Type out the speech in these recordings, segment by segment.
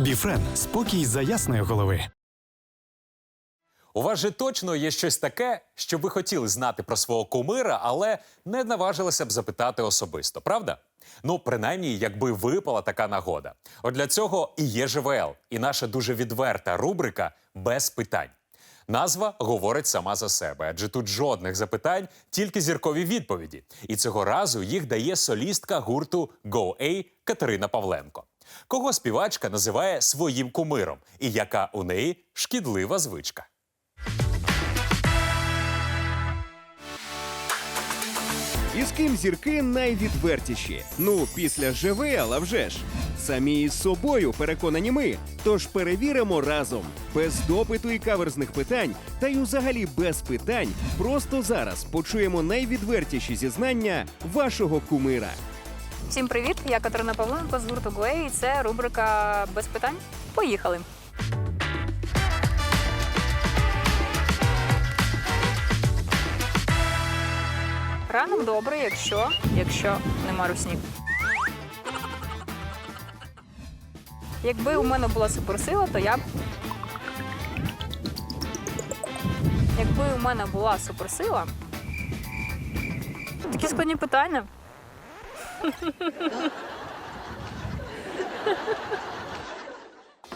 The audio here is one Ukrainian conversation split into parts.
Біфрен спокій за ясної голови. У вас же точно є щось таке, що ви хотіли знати про свого кумира, але не наважилися б запитати особисто, правда? Ну, принаймні, якби випала така нагода. От для цього і є ЖВЛ, і наша дуже відверта рубрика без питань. Назва говорить сама за себе, адже тут жодних запитань, тільки зіркові відповіді. І цього разу їх дає солістка гурту Go-A Катерина Павленко. Кого співачка називає своїм кумиром, і яка у неї шкідлива звичка. І з ким зірки найвідвертіші? Ну, після ЖВЛ, а вже ж. Самі із собою переконані ми. Тож перевіримо разом. Без допиту і каверзних питань, та й взагалі без питань. Просто зараз почуємо найвідвертіші зізнання вашого кумира. Всім привіт! Я Катерина Павленко з гурту Гуей. Це рубрика без питань. Поїхали. Ранок добрий, якщо, якщо нема русні. Якби у мене була суперсила, то я б. Якби у мене була суперсила. Такі складні питання.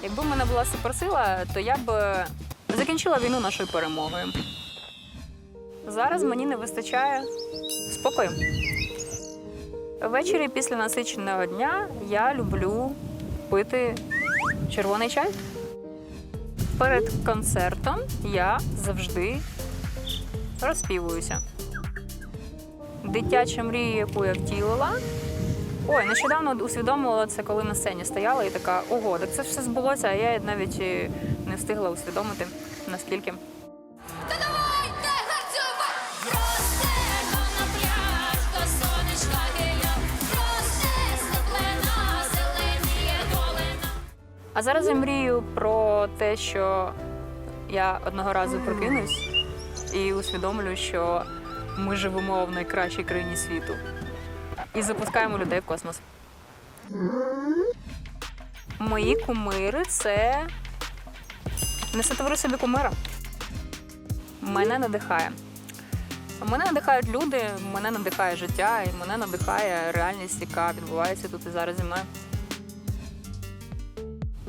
Якби в мене була суперсила, то я б закінчила війну нашою перемогою. Зараз мені не вистачає спокою. Ввечері після насиченого дня я люблю пити червоний чай. Перед концертом я завжди розпівуюся. Дитяча мрія, яку я втілила, Ой, нещодавно усвідомила це, коли на сцені стояла і така, ого, так це ж все збулося, а я навіть і не встигла усвідомити, наскільки. А зараз я мрію про те, що я одного разу прокинусь і усвідомлю, що ми живемо в найкращій країні світу і запускаємо людей в космос. Мої кумири це не сотвори собі кумира. Мене надихає. Мене надихають люди, мене надихає життя, і мене надихає реальність, яка відбувається тут і зараз зі мною.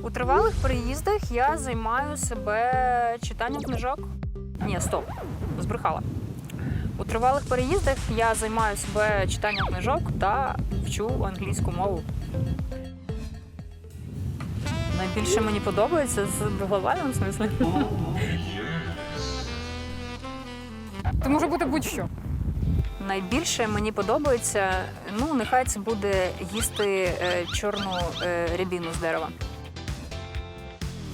У тривалих переїздах я займаю себе читанням книжок. Ні, стоп, збрехала. У тривалих переїздах я займаю себе читанням книжок та вчу англійську мову. Найбільше мені подобається з глобальному смислі. Це може бути будь-що. Найбільше мені подобається, ну, нехай це буде їсти е, чорну е, рябіну з дерева.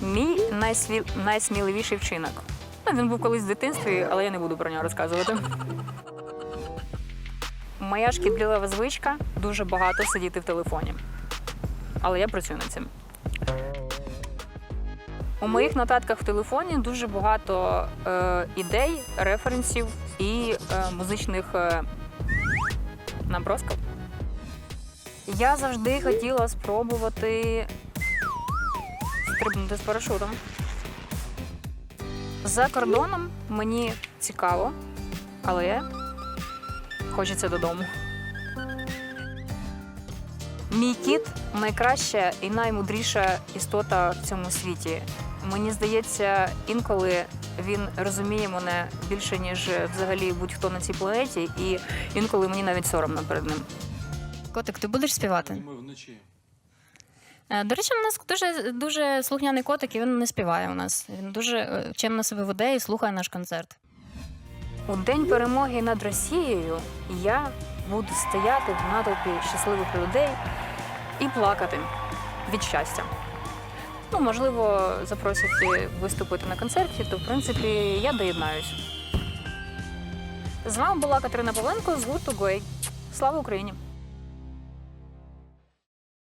Мій найсві... найсміливіший вчинок. Він був колись в дитинстві, але я не буду про нього розказувати. Моя шкідлива звичка дуже багато сидіти в телефоні. Але я працюю над цим. У моїх нотатках в телефоні дуже багато е, ідей, референсів і е, музичних е, набросків. Я завжди хотіла спробувати стрибнути з парашутом. За кордоном мені цікаво, але хочеться додому. Мій кіт найкраща і наймудріша істота в цьому світі. Мені здається, інколи він розуміє мене більше, ніж взагалі будь-хто на цій планеті, і інколи мені навіть соромно перед ним. Котик, ти будеш співати? Ми вночі. Е, До речі, у нас дуже дуже слухняний котик, і він не співає у нас. Він дуже е, чемно себе веде і слухає наш концерт. У день перемоги над Росією я буду стояти в натовпі щасливих людей і плакати від щастя. Ну, можливо, запросять виступити на концерті, то в принципі я доєднаюсь. З вами була Катерина Павленко з гурту Гуей. Слава Україні!